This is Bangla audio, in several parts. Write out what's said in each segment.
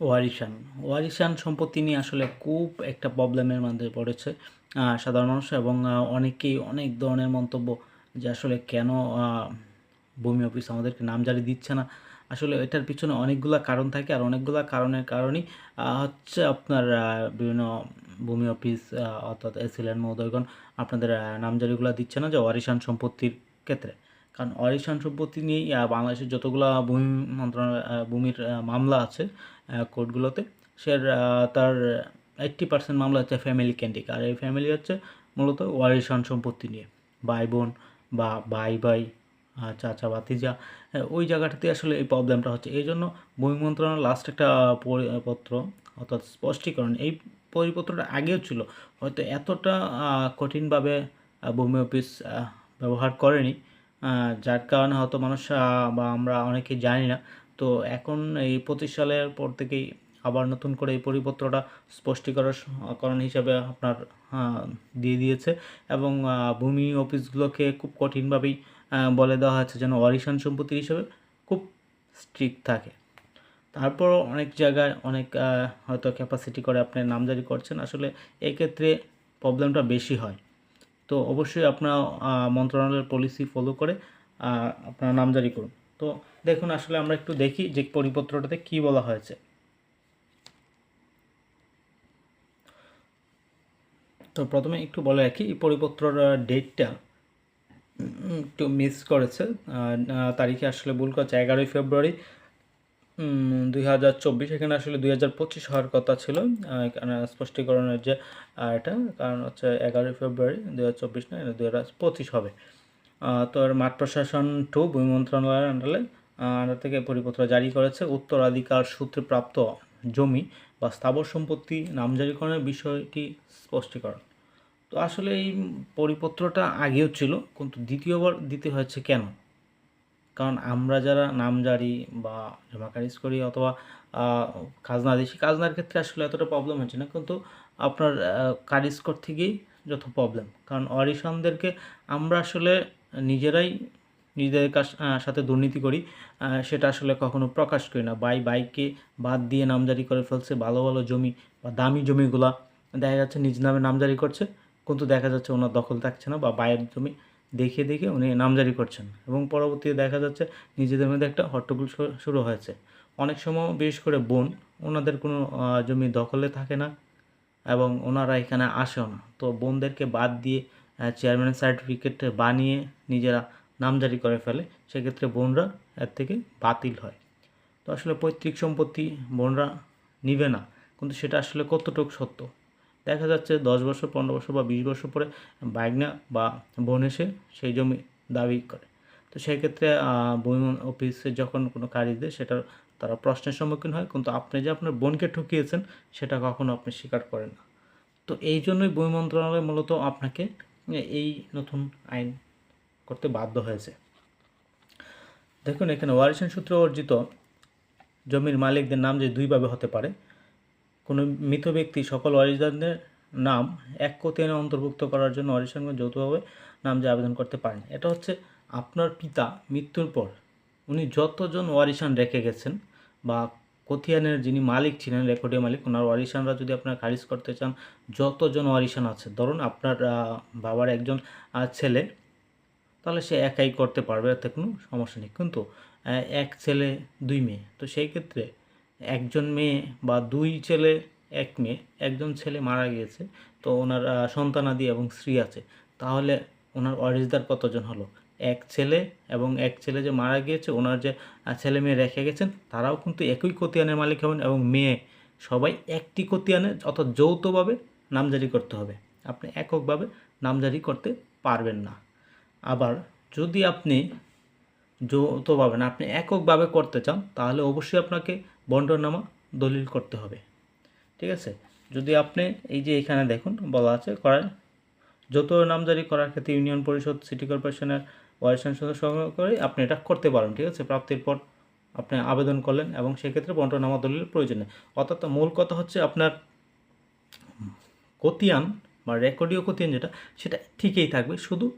ওয়ারিশান। ওয়ারিশান সম্পত্তি নিয়ে আসলে খুব একটা প্রবলেমের মধ্যে পড়েছে সাধারণ মানুষ এবং অনেকেই অনেক ধরনের মন্তব্য যে আসলে কেন ভূমি অফিস আমাদেরকে নামজারি দিচ্ছে না। আসলে এটার পিছনে অনেকগুলা কারণ থাকে আর অনেকগুলা কারণের কারণেই হচ্ছে আপনার বিভিন্ন ভূমি অফিস অর্থাৎ এসিলেন মহোদয়গণ আপনাদের নামজারিগুলো দিচ্ছে না যে ওয়ারিশান সম্পত্তির ক্ষেত্রে। কারণ ওয়ারিশান সম্পত্তি নিয়েই বাংলাদেশের যতগুলা ভূমি মন্ত্রণালয় ভূমির মামলা আছে কোর্টগুলোতে সে তার এইট্টি পার্সেন্ট মামলা হচ্ছে ফ্যামিলি কেন্দ্রিক আর এই ফ্যামিলি হচ্ছে মূলত ওয়ারিশান সম্পত্তি নিয়ে। ভাই বোন বা ভাই ভাই চাচা ভাতিজা ওই জায়গাটাতে আসলে এই প্রবলেমটা হচ্ছে। এই জন্য ভূমি মন্ত্রণালয় লাস্ট একটা পরিপত্র, অর্থাৎ স্পষ্টীকরণ, এই পরিপত্রটা আগেও ছিল। হয়তো এতটা কঠিনভাবে ভূমি অফিস ব্যবহার করেনি। যার কারণে হয়তো মানুষ বা আমরা অনেকে জানি না। তো এখন এই পঁচিশ সালের পর থেকেই আবার নতুন করে এই পরিপত্রটা স্পষ্টীকরণ হিসাবে আপনার দিয়ে দিয়েছে এবং ভূমি অফিসগুলোকে খুব কঠিনভাবেই বলে দেওয়া হয়েছে যেন ওয়ারিশান সম্পত্তি হিসাবে খুব স্ট্রিক্ট থাকে। তারপরও অনেক জায়গায় অনেক হয়তো ক্যাপাসিটি করে আপনি নামজারি করছেন। আসলে এক্ষেত্রে প্রবলেমটা বেশি হয়। তো অবশ্যই আপনার মন্ত্রণালয়ের পলিসি ফলো করে আপনার আপনারা নামজারি করুন। তো দেখুন, আসলে আমরা একটু দেখি যে পরিপত্রটাতে কি বলা হয়েছে। তো প্রথমে একটু বলে রাখি, এই পরিপত্রর ডেটটা একটু মিস করেছে। তারিখে আসলে ভুল করেছে। এগারোই ফেব্রুয়ারি দুই হাজার চব্বিশ, এখানে আসলে দুই হাজার পঁচিশ হওয়ার কথা ছিল। স্পষ্টীকরণের যে এটা, কারণ হচ্ছে এগারোই ফেব্রুয়ারি দুই হাজার চব্বিশ না দুই হাজার পঁচিশ হবে। তো মাঠ প্রশাসন টু, ভূমি মন্ত্রণালয়ের আন্ডারে আন্ডার থেকে পরিপত্র জারি করেছে। উত্তরাধিকার সূত্রে প্রাপ্ত জমি বা স্থাবর সম্পত্তি নামজারিকরণের বিষয়টি স্পষ্টীকরণ। তো আসলে এই পরিপত্রটা আগেও ছিল, কিন্তু দ্বিতীয়বার দিতে হয়েছে কেন? কারণ আমরা যারা নামজারি বা জমা খারিজ করি অথবা খাজনা দিচ্ছি খাজনার ক্ষেত্রে আসলে এতটা প্রবলেম হচ্ছে না। কিন্তু আপনার খারিজ করতে গিয়েই যত প্রবলেম কারণ অরিশনদেরকে আমরা আসলে নিজেরাই নিজেদের সাথে দুর্নীতি করি সেটা আসলে কখনো প্রকাশ করি না। বাই বাইকে বাদ দিয়ে নামজারি করে ফেলছে, ভালো ভালো জমি বা দামি জমিগুলা। দেখা যাচ্ছে নিজ নামে নামজারি করছে, কিন্তু দেখা যাচ্ছে ওনার দখল থাকছে না বা বাইরের জমি দেখে দেখে উনি নামজারি করছেন এবং পরবর্তীতে দেখা যাচ্ছে নিজেদের মধ্যে একটা হট্টগোল শুরু হয়েছে। অনেক সময় বিশেষ করে বোন, ওনাদের কোনো জমি দখলে থাকে না এবং ওনারা এখানে আসেও না। তো বোনদেরকে বাদ দিয়ে চেয়ারম্যান সার্টিফিকেট বানিয়ে নিজেরা নামজারি করে ফেলে, সেক্ষেত্রে বোনরা এর থেকে বাতিল হয়। তো আসলে পৈতৃক সম্পত্তি বোনরা নিবে না, কিন্তু সেটা আসলে কতটুকু সত্য? দেখা যাচ্ছে দশ বছর পনেরো বছর বা বিশ বছর পরে বাইগনা বা বোন এসে সেই জমি দাবি করে। তো সেই ক্ষেত্রে আহ, ভূমি অফিসে যখন কোনো কাজ দেয় সেটা তারা প্রশ্নের সম্মুখীন হয়। কিন্তু আপনি যে আপনার বোনকে ঠকিয়েছেন সেটা কখনো আপনি স্বীকার করেন না। তো এই জন্যই ভূমি মন্ত্রণালয় মূলত আপনাকে এই নতুন আইন করতে বাধ্য হয়েছে। দেখুন এখানে ওয়ারিশন সূত্রে অর্জিত জমির মালিকদের নাম যে দুইভাবে হতে পারে। কোনো মৃত ব্যক্তি সকল ওয়ারিশদারদের নাম এক কোতিয়ানে অন্তর্ভুক্ত করার জন্য ওয়ারিশানগণ যৌথভাবে নাম যে আবেদন করতে পারেন। এটা হচ্ছে আপনার পিতা মৃত্যুর পর উনি যতজন ওয়ারিশান রেখে গেছেন বা কোথিয়ানের যিনি মালিক ছিলেন রেকর্ডীয় মালিক, ওনার ওয়ারিশানরা যদি আপনার খারিজ করতে চান, যতজন ওয়ারিশান আছে ধরুন আপনার বাবার একজন ছেলে, তাহলে সে একাই করতে পারবে, এতে কোনো সমস্যা নেই। কিন্তু এক ছেলে, দুই মেয়ে, তো সেই ক্ষেত্রে একজন মেয়ে বা দুই ছেলে, এক মেয়ে, একজন ছেলে মারা গিয়েছে, তো ওনার সন্তানাদি এবং স্ত্রী আছে। তাহলে ওনার ওয়ারিসদার কতজন হলো? এক ছেলে এবং এক ছেলে যে মারা গিয়েছে, ওনার যে ছেলে মেয়ে রেখে গেছেন, তারাও কিন্তু একই কতিয়ানের মালিক হবেন এবং মেয়ে সবাই একটি কতিয়ানে অর্থাৎ যৌথভাবে নামজারি করতে হবে। আপনি এককভাবে নামজারি করতে পারবেন না। আবার যদি আপনি যৌথভাবে না, আপনি এককভাবে করতে চান, তাহলে অবশ্যই আপনাকে বন্টনামা দলিল করতে হবে। ঠিক আছে? যদি আপনি এই যে এখানে দেখুন, বলা আছে, করার যৌথ নামজারি করার ক্ষেত্রে ইউনিয়ন পরিষদ, সিটি কর্পোরেশনের ওয়ারিশান সদস্য সংগ্রহ করে আপনি এটা করতে পারেন, ঠিক আছে? প্রাপ্তির পর আপনি আবেদন করলেন এবং সেক্ষেত্রে বন্টনামা দলিলের প্রয়োজন নেই। অর্থাৎ মূল কথা হচ্ছে আপনার কতিয়ান বা রেকর্ডীয় কতিয়ান যেটা, সেটা ঠিকই থাকবে। শুধু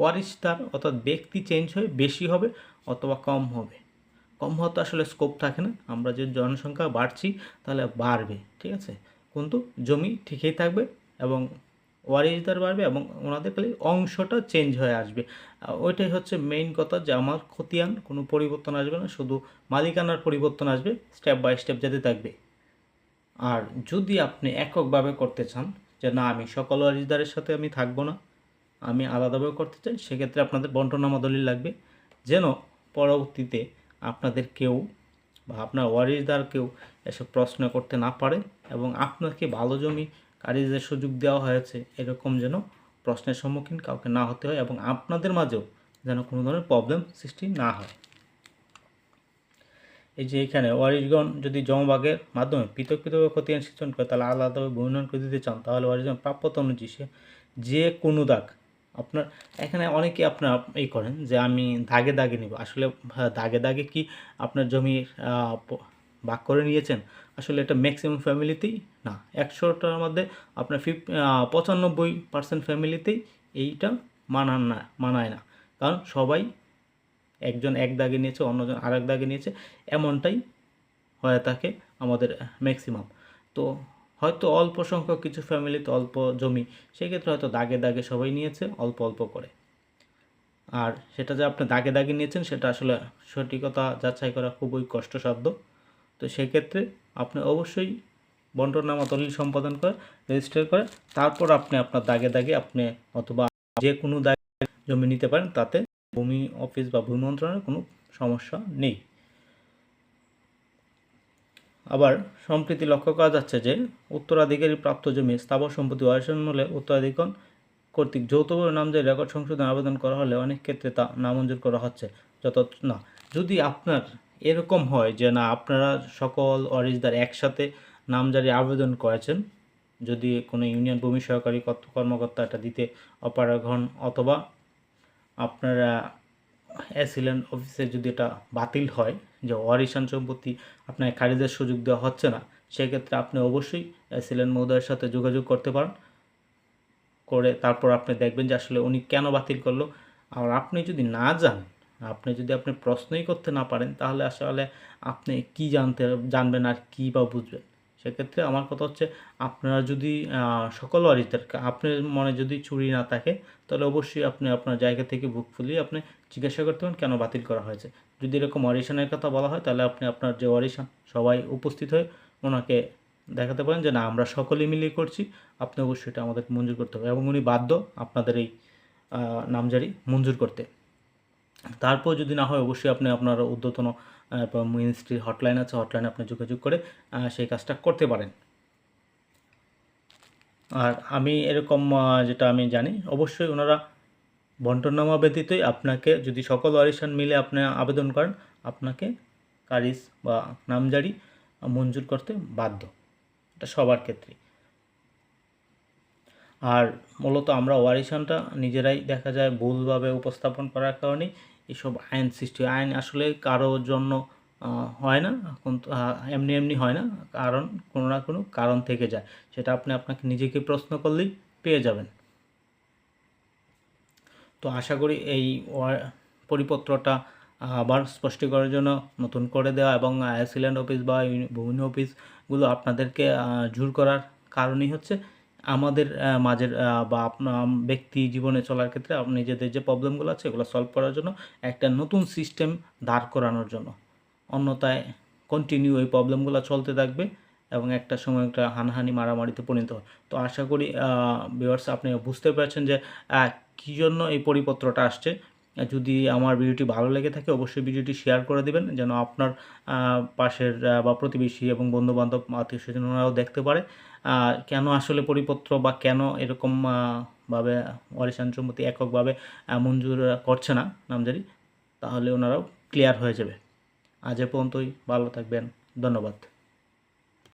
ওয়ারিশদার অর্থাৎ ব্যক্তি চেঞ্জ হয়ে বেশি হবে অথবা কম হবে। কম হওয়ার তো আসলে স্কোপ থাকে না। আমরা যে জনসংখ্যা বাড়ছি তাহলে বাড়বে, ঠিক আছে? কিন্তু জমি ঠিকই থাকবে এবং ওয়ারিশদার বাড়বে এবং ওনাদের খালি অংশটা চেঞ্জ হয়ে আসবে। ওইটাই হচ্ছে মেইন কথা যে আমার খতিয়ান, কোনো পরিবর্তন আসবে না, শুধু মালিকানার পরিবর্তন আসবে স্টেপ বাই স্টেপ যেতে থাকবে। আর যদি আপনি এককভাবে করতে চান যে না, আমি সকল ওয়ারিশদারের সাথে আমি থাকব না আমি আলাদাভাবে করতে চাই, সেক্ষেত্রে আপনাদের বন্টনামা দলিল লাগবে। যেন পরবর্তীতে আপনাদের কেউ বা আপনার ওয়ারিশদার কেউ এসব প্রশ্ন করতে না পারে এবং আপনাকে ভালো জমি কারিজের সুযোগ দেওয়া হয়েছে, এরকম যেন প্রশ্নের সম্মুখীন কাউকে না হতে হয় এবং আপনাদের মাঝেও যেন কোনো ধরনের প্রবলেম সৃষ্টি না হয়। এই যে এখানে ওয়ারিশগণ যদি জমবাগের মাধ্যমে পৃথক পৃথক খতিয়ান সিঁচন করে, তাহলে আলাদাভাবে বর্ণন করে দিতে চান, তাহলে ওয়ারিশগণ প্রাপ্যতা অনুযায়ী সে যে কোনো দাগ আপনার এখানে অনেকে আপনার এই করেন যে আমি দাগে দাগে নিব। আসলে হ্যাঁ, দাগে দাগে কি আপনার জমি ভাগ করে নিয়েছেন? আসলে এটা ম্যাক্সিমাম ফ্যামিলিতেই না একশোটার মধ্যে আপনার ফিফ পঁচানব্বই পার্সেন্ট ফ্যামিলিতেই এইটা মানান না মানায় না। কারণ সবাই একজন এক দাগে নিয়েছে অন্যজন আর এক দাগে নিয়েছে এমনটাই হয়ে থাকে আমাদের ম্যাক্সিমাম তো হয়তো অল্প সংখ্যক কিছু ফ্যামিলিতে অল্প জমি, সেক্ষেত্রে হয়তো দাগে দাগে সবাই নিয়েছে, অল্প অল্প করে। আর সেটা যে আপনি দাগে দাগে নিয়েছেন, সেটা আসলে সঠিকতা যাচাই করা খুবই কষ্টসাধ্য। তো সেক্ষেত্রে আপনি অবশ্যই বন্টনামা দলিল সম্পাদন করে রেজিস্টার করে, তারপর আপনি আপনার দাগে দাগে আপনি অথবা যে কোনো দাগে জমি নিতে পারেন, তাতে ভূমি অফিস বা ভূমি মন্ত্রণালয়ের কোনো সমস্যা নেই। আবার সম্প্রীতি লক্ষ্য করা যাচ্ছে যে উত্তরাধিকারী প্রাপ্ত জমি স্থাবর সম্পত্তি হলে উত্তরাধিকরণ কর্তৃক যৌথভাবে নামজারি রেকর্ড সংশোধন আবেদন করা হলে অনেক ক্ষেত্রে তা নামঞ্জুর করা হচ্ছে যত না। যদি আপনার এরকম হয় যে না, আপনারা সকল ওয়ারিশদার একসাথে নামজারি আবেদন করেছেন, যদি কোনো ইউনিয়ন ভূমি সহকারী কর্ত- কর্মকর্তা এটা দিতে অপারগ হন অথবা আপনারা অ্যাসিলেন্ট অফিসে যদি এটা বাতিল হয় যে ওয়ারিশান সম্পত্তি আপনার খারিজের সুযোগ দেওয়া হচ্ছে না, সেক্ষেত্রে আপনি অবশ্যই অ্যাসিলেন্ট মহোদয়ের সাথে যোগাযোগ করতে পারেন। করে তারপর আপনি দেখবেন যে আসলে উনি কেন বাতিল করল। আর আপনি যদি না যান আপনি যদি আপনি প্রশ্নই করতে না পারেন, তাহলে আসলে আপনি কি জানতে জানবেন আর কী বা বুঝবেন? সেক্ষেত্রে আমার কথা হচ্ছে, আপনারা যদি সকল ওয়ারিশদের আপনার মনে যদি চুরি না থাকে, তাহলে অবশ্যই আপনি আপনার জায়গা থেকে বুক ফুলিয়ে আপনি জিজ্ঞাসা করতে পারেন কেন বাতিল করা হয়েছে। যদি এরকম অরিশনের কথা বলা হয়, তাহলে আপনি আপনার যে অরিশন সবাই উপস্থিত হয়ে ওনাকে দেখাতে পারেন যে, না, আমরা সকলেই মিলিয়ে করছি। আপনি অবশ্যই এটা আমাদেরকে মঞ্জুর করতে হবে। এবং উনি বাধ্য আপনাদের এই নামজারি মঞ্জুর করতে। তারপর যদি না হয়, অবশ্যই আপনি আপনার ঊর্ধ্বতন মিনিস্ট্রির হটলাইন আছে, হটলাইনে আপনি যোগাযোগ করে সেই কাজটা করতে পারেন। আর আমি এরকম যেটা আমি জানি, অবশ্যই ওনারা বন্টনামা ব্যতীতই আপনাকে যদি সকল ওয়ারিশান মিলে আপনি আবেদন করেন, আপনাকে কারিজ বা নামজারি মঞ্জুর করতে বাধ্য। এটা সবার ক্ষেত্রে আর মূলত আমরা ওয়ারিশানটা নিজেরাই দেখা যায় ভুলভাবে উপস্থাপন করার কারণে এসব আইন সৃষ্টি। আইন আসলে কারোর জন্য হয় না কিন্তু এমনি এমনি হয় না। কারণ কোনো না কোনো কারণ থেকে যায়। সেটা আপনি আপনাকে নিজেকে প্রশ্ন করলেই পেয়ে যাবেন। তো আশা করি এই পরিপত্রটা আবার স্পষ্টীকরণের জন্য নতুন করে দেওয়া এবং অ্যাসিল্যান্ড অফিস বা ভূমি অফিসগুলো আপনাদেরকে জোর করার কারণই হচ্ছে আমাদের মাঝের বা আপনার ব্যক্তি জীবনে চলার ক্ষেত্রে নিজেদের যে প্রবলেমগুলো আছে এগুলো সলভ করার জন্য একটা নতুন সিস্টেম দাঁড় করানোর জন্য। অন্যথায় কন্টিনিউ এই প্রবলেমগুলো চলতে থাকবে। এবং একটা সময় একটা হানাহানি মারামারিতে পরিণত হয়। তো আশা করি ভিউয়ার্স আপনি বুঝতে পেরেছেন যে কী জন্য এই পরিপত্রটা আসছে। যদি আমার ভিডিওটি ভালো লেগে থাকে, অবশ্যই ভিডিওটি শেয়ার করে দেবেন, যেন আপনার পাশের বা প্রতিবেশী এবং বন্ধুবান্ধব, আত্মীয় স্বজনরাও দেখতে পারে। কেন আসলে পরিপত্র বা কেন এরকম ভাবে ওয়ারিশান সম্মতি এককভাবে মঞ্জুর করছে না নামজারি, তাহলে ওনারাও ক্লিয়ার হয়ে যাবে। আজ এ পর্যন্তই, ভালো থাকবেন, ধন্যবাদ।